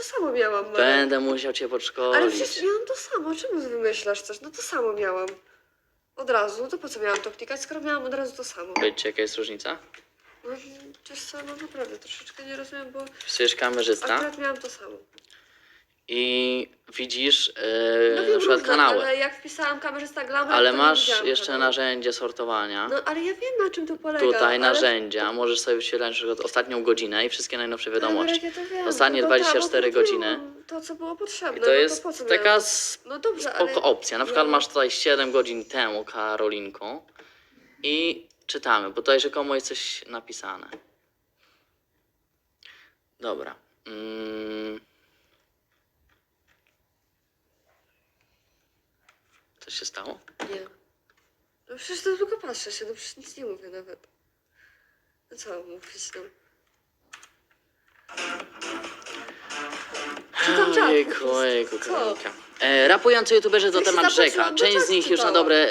to samo miałam, Marek. Będę musiał cię Ale podszkolić. przecież miałam to samo, czemu wymyślasz coś? No to samo miałam. Od razu, no to po co miałam to klikać, skoro miałam od razu to samo? Wiecie, jaka jest różnica? No, wiesz co, no naprawdę troszeczkę nie rozumiem, bo Wpisujesz kamerzysta akurat miałam to samo. I widzisz yy, No na przykład różne, kanały. ale jak wpisałam kamerzysta glamour, Ale to nie masz widziałam jeszcze kanału. narzędzie sortowania. No ale ja wiem na czym to polega. Tutaj ale... narzędzia, możesz sobie wyświetlać na przykład ostatnią godzinę i wszystkie najnowsze Ale wiadomości. jak ja to wiem, Ostatnie no to 24 bo to godziny. było To, co było potrzebne. I to no jest to po co taka miałam? spoko No dobrze, ale... opcja. Na przykład no, masz tutaj 7 godzin temu, Karolinko, i czytamy, bo tutaj rzekomo jest coś napisane. Dobra. Mm. Się stało? Nie. No przecież to tylko patrzę się, no przecież nic nie mówię nawet. No co mówić, no? Czytam czat po Ojejku, prostu. ojejku, Co? Karolinka. E, rapujący youtuberzy to się temat rzeka. Część czas z nich już na czytałam. dobre e,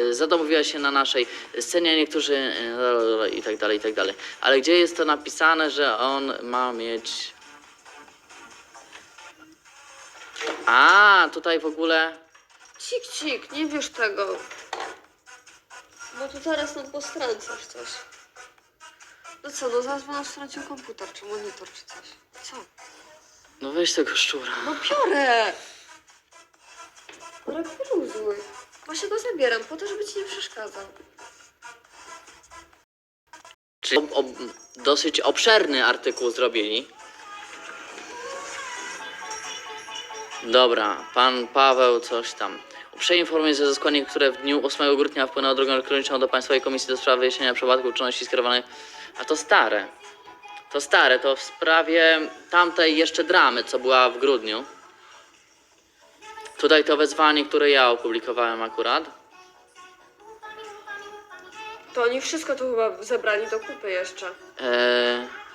Chyba. zadomowiła się na naszej scenie, a niektórzy e, i tak dalej, i tak dalej. Ale gdzie jest to napisane, że on ma mieć... A, tutaj w ogóle... Cik, cik, nie wiesz tego. Bo tu teraz nam postręcasz coś. No co, no zaraz będę stracił komputer, czy monitor, czy coś. Co? No weź tego szczura. No biorę! Marek, wyluzuj. Właśnie go zabieram, po to, żeby ci nie przeszkadzał. Czyli ob, ob, dosyć obszerny artykuł zrobili. Dobra, pan Paweł coś tam. Uprzejmie informuję, że ze składników, które w dniu 8 grudnia wpłynęły drogą elektroniczną do Państwowej Komisji do Spraw Wyjaśnienia Przypadków Czynności skierowanych... A to stare. To stare, to w sprawie tamtej jeszcze dramy, co była w grudniu. Tutaj to wezwanie, które ja opublikowałem akurat. To oni wszystko tu chyba zebrali do kupy jeszcze. Eee...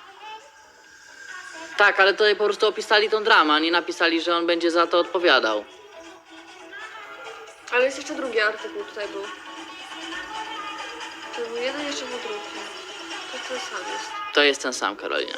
Tak, ale tutaj po prostu opisali tą dramę, a nie napisali, że on będzie za to odpowiadał. Ale jest jeszcze drugi artykuł tutaj był. To był jeden, jeszcze był drugi. To ten sam jest. To jest ten sam, Karolina.